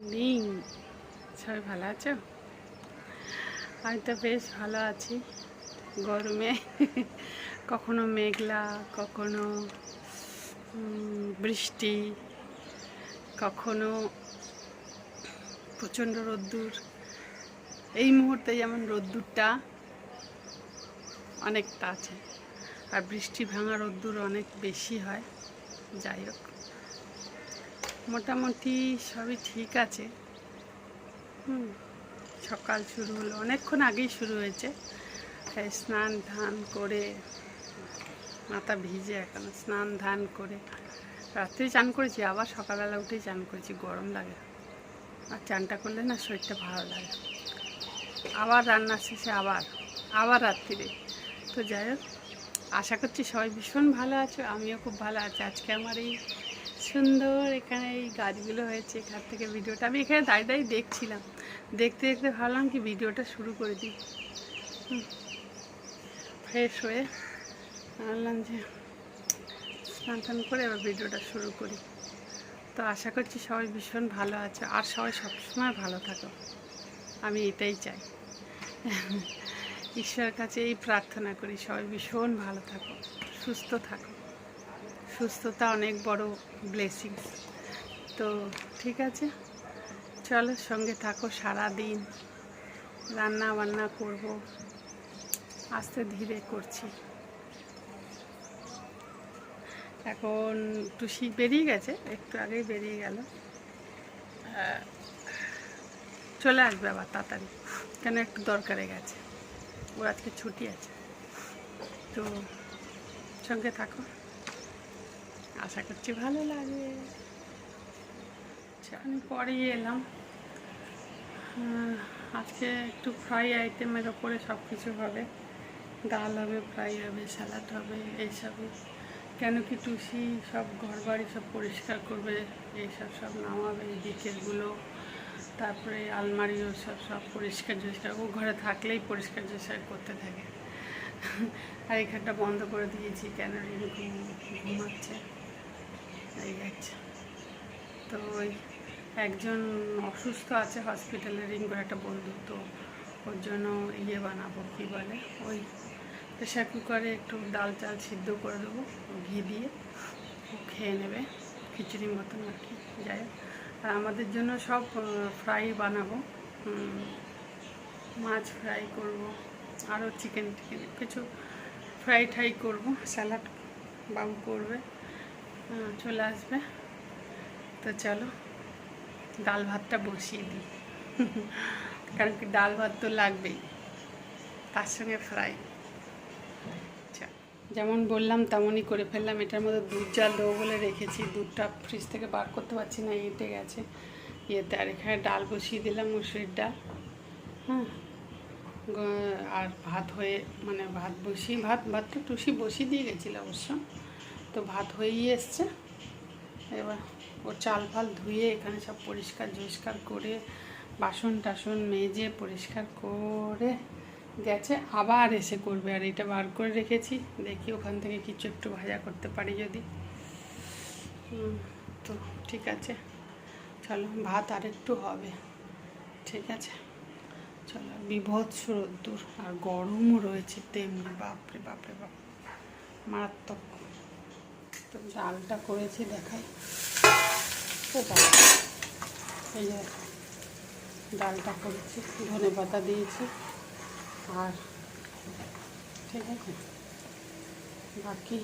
Morning সবাই ভালো আছো? আমি তো বেশ ভালো আছি। গরমে। কখনো মেঘলা, কখনো বৃষ্টি, কখনো প্রচণ্ড রোদ্দুর। এই মুহূর্তে যেমন রোদ্দুরটা অনেকটা আছে, আর বৃষ্টি ভাঙা রোদ্দুর অনেক বেশি হয়। যাই হোক। মোটামুটি সবই ঠিক আছে। হুম, সকাল শুরু হলো। অনেকক্ষণ আগেই শুরু হয়েছে। স্নান ধান করে মাথা ভিজে এখন স্নান ধান করে রাত্রে চান করেছি, আবার সকালবেলা উঠেই চান করেছি। গরম লাগে। আর চানটা করলে না শরীরটা ভালো লাগে। আবার রান্না শেষে আবার আবার রাত্রিরে। তো যাই হোক, আশা করছি সবাই ভীষণ ভালো আছো, আমিও খুব ভালো আছি। আজকে আমার এই সুন্দর এখানে এই গাছগুলো হয়েছে, এখান থেকে ভিডিওটা। আমি এখানে দাঁড়িয়ে দাঁড়িয়ে দেখছিলাম। দেখতে দেখতে ভাবলাম কি ভিডিওটা শুরু করে দিই। ফ্রেশ হয়ে ভাবলাম যে স্নান টান করে এবার ভিডিওটা শুরু করি। তো আশা করছি সবাই ভীষণ ভালো আছে, আর সবাই সবসময় ভালো থাকো। আমি এটাই চাই। ঈশ্বরের কাছে এই প্রার্থনা করি, সবাই ভীষণ ভালো থাকো, সুস্থ থাকো। সুস্থতা অনেক বড় ব্লেসিংস তো ঠিক আছে, চলো সঙ্গে থাকো সারা দিন রান্না বান্না করব, আস্তে ধীরে করছি। এখন টুসি বেরিয়ে গেছে, একটু আগেই বেরিয়ে গেল। চলে আসবে আবার তাড়াতাড়ি, কেন একটু দরকারে গেছে, ওর আজকে ছুটি আছে। তো সঙ্গে থাকো। আশা করছি ভালো লাগে আচ্ছা, আমি পরেই এলাম। আজকে একটু ফ্রাই আইটেমের ওপরে সব কিছু হবে। ডাল হবে ফ্রাই হবে স্যালাড হবে এইসবই কেন কি টুসি সব ঘর বাড়ি সব পরিষ্কার করবে এইসব সব নামাবে দিকেরগুলো তারপরে আলমারিও সব সব পরিষ্কার টরিষ্কার ও ঘরে থাকলেই পরিষ্কার টরিষ্কার করতে থাকে। আর এখানটা বন্ধ করে দিয়েছি কেন ঘুমাচ্ছে? তো ওই একজন অসুস্থ আছে হসপিটালে রিঙ্কুর একটা বন্ধু, তো ওর জন্য ইয়ে বানাবো, কী বলে? ওই প্রেশার কুকারে একটু ডাল চাল সিদ্ধ করে দেবো, ঘি দিয়ে, ও খেয়ে নেবে খিচুড়ি মতন আর কি, যাই আর আমাদের জন্য সব ফ্রাই বানাবো মাছ ফ্রাই করব, আরও চিকেন টিকেন কিছু ফ্রাই ঠাই করব স্যালাড বাবু করবে। চলে আসবে। তো চলো, ডাল ভাতটা বসিয়ে দিই। কারণ কি ডাল ভাত তো লাগবেই, তার সঙ্গে ফ্রাই। আচ্ছা যেমন বললাম তেমনই করে ফেললাম। এটার মধ্যে দুধ জাল দেবো বলে রেখেছি। দুধটা ফ্রিজ থেকে বার করতে পারছি না, এঁটে গেছে। ইয়েতে আর এখানে ডাল বসিয়ে দিলাম মুসুরির ডাল। হ্যাঁ আর ভাত হয়ে মানে ভাত বসিয়ে, ভাত, ভাতটা টুসি বসিয়ে দিয়ে গেছিল অবশ্য। তো ভাত হয়েই এসছে। এবার ও চাল ফাল ধুয়ে এখানে সব পরিষ্কার ঝরিষ্কার করে, বাসন টাসন মেজে পরিষ্কার করে গেছে। আবার এসে করবে, আর এটা বার করে রেখেছি। দেখি ওখান থেকে কিছু একটু ভাজা করতে পারি যদি। তো ঠিক আছে। চলো, ভাত আর একটু হবে। ঠিক আছে। চলো, বিভৎস রোদ্দুর আর গরমও রয়েছে তেমনি। বাপরে বাপরে বাপ মারাত্মক। তো করেছি দেখাই। এই যে ডালটা করেছি, ধনে পাতা দিয়েছি। আর ঠিক আছে। বাকি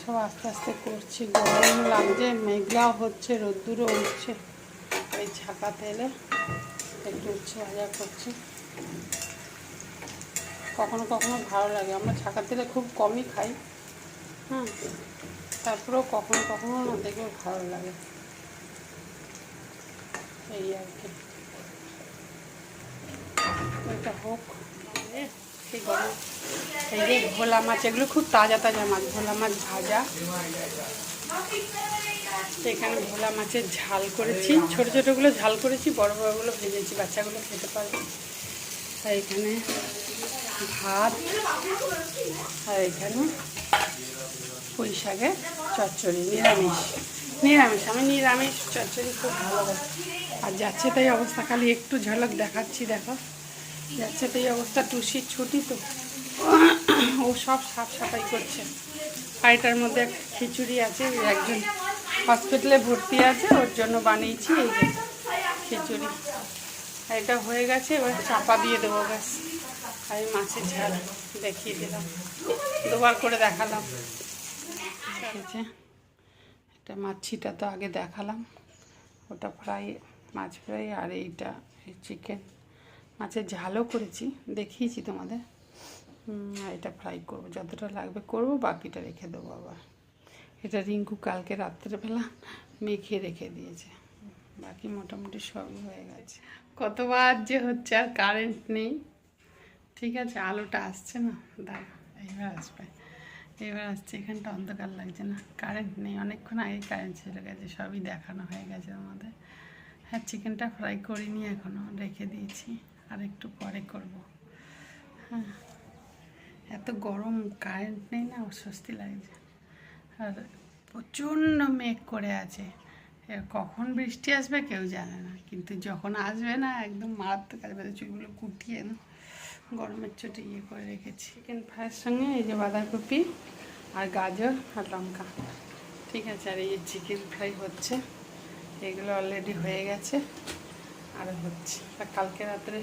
সব আস্তে আস্তে করছি। গরম লাগছে, মেঘলাও হচ্ছে, রোদ্দুরও উঠছে। এই ছাকা তেলে একটু উচ্ছে ভাজা করছি। কখনো কখনো ভালো লাগে। আমরা ছাকা তেলে খুব কমই খাই। হ্যাঁ তারপরেও কখনো কখনো না দেখবে ভালো লাগে। এই আর কি। এটা হোক। এ, কি গরম। এই যে ভোলা মাছ এগুলো খুব তাজা তাজা মাছ ভোলা মাছ ভাজা। এখানে ভোলা মাছের ঝাল করেছি। ছোট ছোটোগুলো ঝাল করেছি বড় বড়গুলো ভেজেছি বাচ্চাগুলো খেতে পারবে। আর এখানে ভাত। আর এখানে পুঁই শাকের চচ্চড়ি, নিরামিষ। নিরামিষ, আমি নিরামিষ চচ্চড়ি খুব ভালোবাসি। আর যাচ্ছে তাই অবস্থা, খালি একটু ঝলক দেখাচ্ছি, দেখো। যাচ্ছে তাই অবস্থা টুসির ছুটি তো। ও সব সাফ সাফাই করছে। বাড়িটার মধ্যে খিচুড়ি আছে, একজন হসপিটালে ভর্তি আছে, ওর জন্য বানিয়েছি এই যে খিচুড়ি। আর এটা হয়ে গেছে, এবার চাপা দিয়ে দেবো ব্যাস। এই মাছের ঝাল দেখিয়ে দিলাম। দুবার করে দেখালাম। ঠিক আছে এটা মাছিটা তো আগে দেখালাম। ওটা ফ্রাই মাছ ফ্রাই আর এইটা এই চিকেন। মাছের ঝালও করেছি, দেখিয়েছি তোমাদের। এটা ফ্রাই করব, যতটা লাগবে করব, বাকিটা রেখে দেবো আবার। এটা রিঙ্কু কালকে রাত্রেবেলা মেখে রেখে দিয়েছে। বাকি মোটামুটি সবই হয়ে গেছে। কতবার যে হচ্ছে আর কারেন্ট নেই। ঠিক আছে, আলোটা আসছে না? দাঁড়া, এইবার আসবে। এবার আসছে, এখানটা অন্ধকার লাগছে না কারেন্ট নেই, অনেকক্ষণ আগে কারেন্ট চলে গেছে, সবই দেখানো হয়ে গেছে আমাদের। হ্যাঁ চিকেনটা ফ্রাই করিনি এখনও রেখে দিয়েছি, আর একটু পরে করব। হ্যাঁ এত গরম কারেন্ট নেই না, অস্বস্তি লাগছে। আর প্রচণ্ড মেঘ করে আছে। কখন বৃষ্টি আসবে কেউ জানে না, কিন্তু যখন আসবে না, একদম মারাত্মক আসবে চুলগুলো কুটিয়ে না গরমের চোটে ইয়ে করে রেখেছি। চিকেন ফ্রাইয়ের সঙ্গে এই যে বাঁধাকপি আর গাজর আর লঙ্কা। ঠিক আছে, আর এই যে চিকেন ফ্রাই হচ্ছে, এগুলো অলরেডি হয়ে গেছে আর হচ্ছে। আর কালকে রাত্রে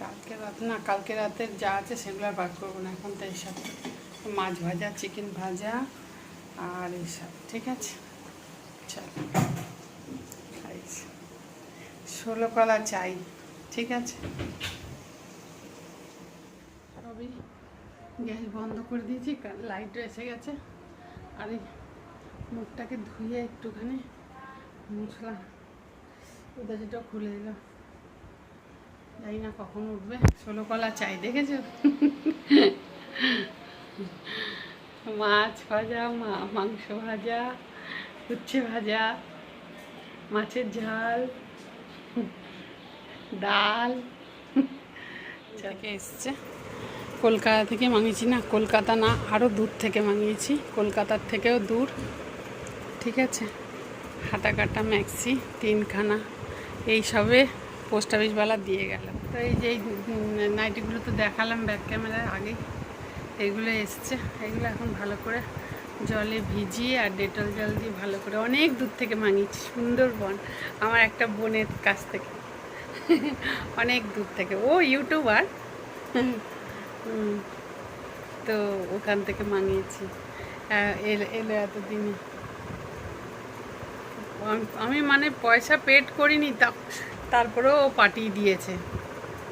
কালকে রাত না, কালকে রাতের যা আছে সেগুলো আর বার করব না এখন তো এইসব মাছ ভাজা চিকেন ভাজা আর এইসব ঠিক আছে? চল। ষোলো কলা চাই। ঠিক আছে। সবই গ্যাস বন্ধ করে দিয়েছি লাইটও এসে গেছে। আর এই মুখটাকে ধুয়ে একটুখানি মুছলাম। যেটা খুলে দিলাম জানি না কখন উঠবে। ষোলো কলা চাই, দেখেছ? মাছ ভাজা মাংস ভাজা, উচ্ছে ভাজা, মাছের ঝাল। ডাল। থেকে এসছে। কলকাতা থেকে মাঙিয়েছি না, কলকাতা না আরও দূর থেকে মাঙিয়েছি কলকাতার থেকেও দূর। ঠিক আছে? হাটা কাটা ম্যাক্সি, তিনখানা। এই সবে পোস্ট অফিসওয়ালা দিয়ে গেল। তো এই যে নাইটিগুলো তো দেখালাম ব্যাক ক্যামেরার আগে। এগুলো এসছে। এগুলো এখন ভালো করে জলে ভিজিয়ে আর ডেটল জল দিয়ে ভালো করে অনেক দূর থেকে মাঙিয়েছি সুন্দরবন। আমার একটা বোনের কাছ থেকে। অনেক দূর থেকে। ও ইউটিউবার। তো ওখান থেকে মাঙিয়েছি আহ, এল- এতদিনে। আম- মানে পয়সা পেড করিনি তারপরেও ও পাঠিয়ে দিয়েছে।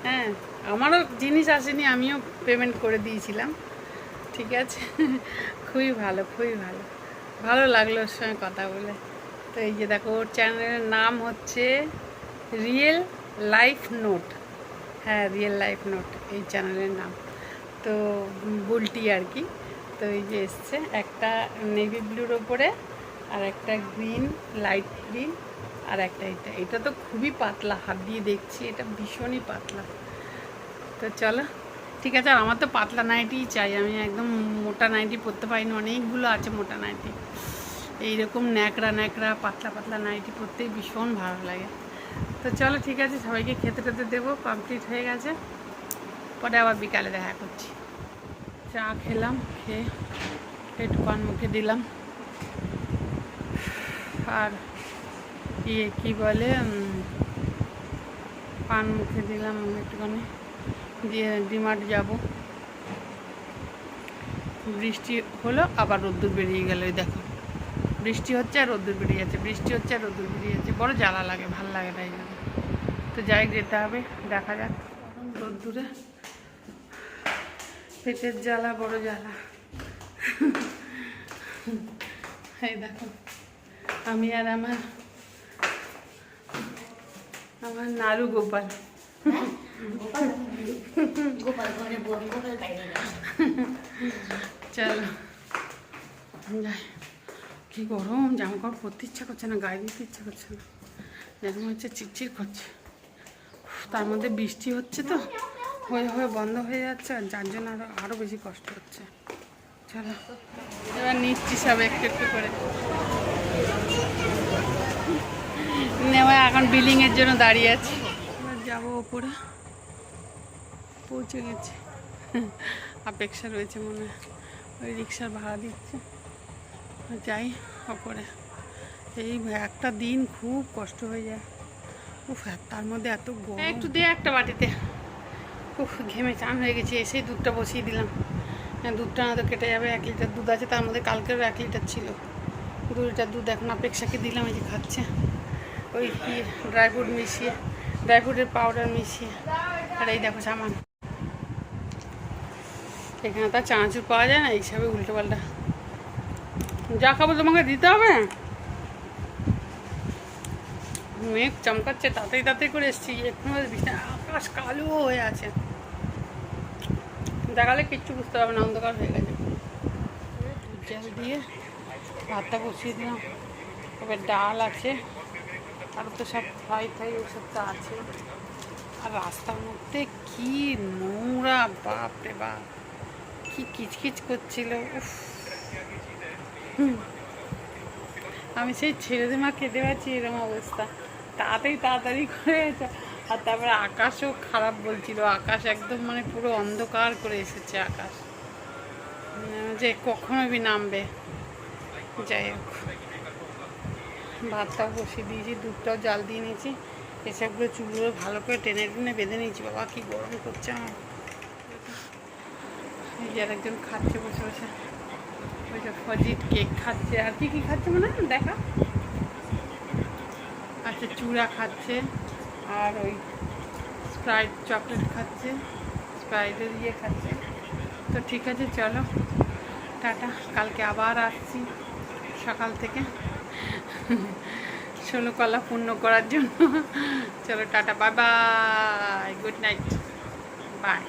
হ্যাঁ আমারও জিনিস আসেনি আমিও পেমেন্ট করে দিয়েছিলাম। ঠিক আছে? খুবই ভালো খুবই ভালো। ভালো লাগল ওর সঙ্গে কথা বলে। তো এই যে দেখো ওর চ্যানেলের নাম হচ্ছে রিয়েল লাইফ নোট হ্যাঁ রিয়েল লাইফ নোট এই চ্যানেলের নাম। তো বুলটি আর কি। তো এই যে এসছে, একটা নেভি ব্লুর ওপরে আর একটা গ্রিন লাইট গ্রিন আর একটা এটা। এটা তো খুবই পাতলা, হাত দিয়ে দেখছি, এটা ভীষণই পাতলা। তো চলো, ঠিক আছে, আর আমার তো পাতলা নাইটি চাই। আমি একদম মোটা নাইটি পরতে পারি না অনেকগুলো আছে মোটা নাইটি এইরকম ন্যাকড়া ন্যাকড়া, পাতলা পাতলা নাইটি পরতেই ভীষণ ভালো লাগে। তো চলো ঠিক আছে, সবাইকে খেতে টেতে দেবো কমপ্লিট হয়ে গেছে। পরে আবার বিকালে দেখা করছি। চা খেলাম, খেয়ে একটু পান মুখে দিলাম। আর ইয়ে কী বলে পান মুখে দিলাম একটুখানি। দিয়ে ডিমার্ট যাব। বৃষ্টি হলো, আবার রোদ্দুর বেরিয়ে গেল দেখো। বৃষ্টি হচ্ছে আর রোদ্দুর বেরিয়ে যাচ্ছে, বৃষ্টি হচ্ছে আর রোদ্দুর বেরিয়ে যাচ্ছে। বড় জ্বালা লাগে, ভালো লাগে তাই জন্য। তো যাই যেতে হবে দেখা যাক। রোদ্দুরে পেটের জ্বালা বড় জ্বালা। এই দেখো আমি আর আমার আমার নাড়ু গোপাল। চলো যাই। কি গরম জামা কাপড় পরতে ইচ্ছা করছে না গায়ে দিতে ইচ্ছা করছে না। মনে হচ্ছে চিটচিট করছে। তার মধ্যে বৃষ্টি হচ্ছে তো। হয়ে হয়ে বন্ধ হয়ে যাচ্ছে আর যার জন্য আরও আরও বেশি কষ্ট হচ্ছে। চলো, এবার নিচ্ছি সব একটু একটু করে। এখন বিলিংয়ের জন্য দাঁড়িয়ে আছি। এবার যাব ওপরে। পৌঁছে গেছি। অপেক্ষা রয়েছে মনে হয়। ওই রিক্সার ভাড়া দিচ্ছে। যাই, ওপরে। এই একটা দিন খুব কষ্ট হয়ে যায়। তার মধ্যে এত গরম। একটু দে একটা বাটিতে। উফ, ঘেমে চান হয়ে গেছে, এসেই দুধটা বসিয়ে দিলাম। হ্যাঁ দুধটা না তো কেটে যাবে, এক লিটার দুধ আছে, তার মধ্যে কালকেরও এক লিটার ছিল। দু লিটার দুধ এখন অপেক্ষাকে দিলাম, এই যে খাচ্ছে। ওই কি ড্রাই ফ্রুট মিশিয়ে ড্রাই ফ্রুটের পাউডার মিশিয়ে, আর এই দেখো সামান। এখানে তো আর চানাচুর পাওয়া যায় না, এইসবে উল্টো পাল্টা যা খাব তোমাকে দিতে হবে? মেঘ চমকাচ্ছে তাড়াতাড়ি তাড়াতাড়ি করে এসছি। এখনও আকাশ কালো হয়ে আছে। দেখালে কিচ্ছু বুঝতে পারবে না, অন্ধকার হয়ে গেছে। জল দিয়ে ভাতটা বসিয়ে দিলাম। তবে ডাল আছে, আর তো সব ফ্রাই ফ্রাই ওসব তো আছে। আর রাস্তার মধ্যে কি নোংরা বাপ রে বাপ! কি কিচকিচ করছিল আমি সেই ছেড়ে দিয়ে মা খেতে পারছি এরকম অবস্থা। তাড়াতাড়ি তাড়াতাড়ি করে আর তারপরে আকাশও খারাপ বলছিল। আকাশ একদম মানে পুরো অন্ধকার করে এসেছে আকাশ। যে কখনো বি নামবে। যাই হোক। ভাতটাও বসিয়ে দিয়েছি, দুধটাও জাল দিয়ে নিয়েছি। এসবগুলো চুলগুলো ভালো করে টেনে টেনে বেঁধে নিয়েছি। বাবা, কি গরম করছে আমার। এই যে আরেকজন খাচ্ছে বসে বসে। ওই যে ফজিট কেক খাচ্ছে। আর কি কি খাচ্ছে মনে? দেখা। আচ্ছা চূড়া খাচ্ছে, আর ওই স্প্রাইট চকলেট খাচ্ছে, স্প্রাইটের ইয়ে খাচ্ছে। তো ঠিক আছে, চলো, টাটা, কালকে আবার আসছি সকাল থেকে। ষোলো কলা পূর্ণ করার জন্য। চলো, tata, bye bye, good night, bye.